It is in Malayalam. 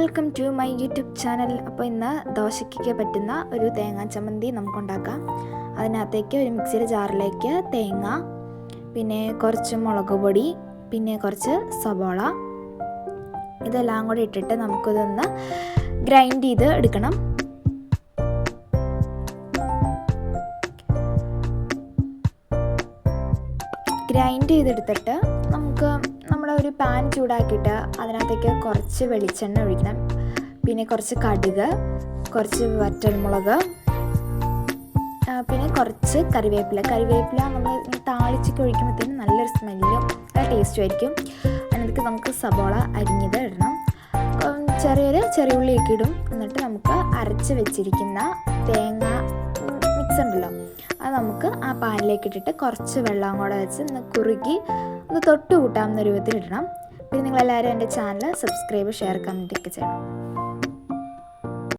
Welcome to my YouTube channel അപ്പോൾ ഇന്ന് ദോശയ്ക്കൊക്കെ പറ്റുന്ന ഒരു തേങ്ങാ ചമ്മന്തി നമുക്കുണ്ടാക്കാം. അതിനകത്തേക്ക് ഒരു മിക്സിയുടെ ജാറിലേക്ക് തേങ്ങ പിന്നെ കുറച്ച് മുളക് പൊടി പിന്നെ കുറച്ച് സബോള ഇതെല്ലാം കൂടി ഇട്ടിട്ട് നമുക്കിതൊന്ന് ഗ്രൈൻഡ് ചെയ്ത് എടുക്കണം. ഗ്രൈൻഡ് ചെയ്തെടുത്തിട്ട് നമുക്ക് ഒരു പാൻ ചൂടാക്കിയിട്ട് അതിനകത്തേക്ക് കുറച്ച് വെളിച്ചെണ്ണ ഒഴിക്കണം. പിന്നെ കുറച്ച് കടുക് കുറച്ച് വറ്റൽമുളക് പിന്നെ കുറച്ച് കറിവേപ്പില. കറിവേപ്പില നമ്മൾ താളിച്ചൊക്കെ ഒഴിക്കുമ്പോഴത്തേനും നല്ലൊരു സ്മെല്ലും ടേസ്റ്റും ആയിരിക്കും. അതിനകത്ത് നമുക്ക് സബോള അരിഞ്ഞത് ഇടണം. ചെറിയൊരു ചെറിയ ഉള്ളിയൊക്കെ ഇടും. എന്നിട്ട് നമുക്ക് അരച്ച് വെച്ചിരിക്കുന്ന തേങ്ങ ഉണ്ടല്ലോ. അത് നമുക്ക് ആ പാനിലേക്ക് ഇട്ടിട്ട് കുറച്ച് വെള്ളം കൂടെ വെച്ച് ഒന്ന് കുറുക്കി ഒന്ന് തൊട്ട് കൂട്ടാവുന്ന രൂപത്തിൽ ഇടണം. പിന്നെ നിങ്ങളെല്ലാവരും എന്റെ ചാനൽ സബ്സ്ക്രൈബ് ഷെയർ കമന്റ് ഒക്കെ ചെയ്യണം.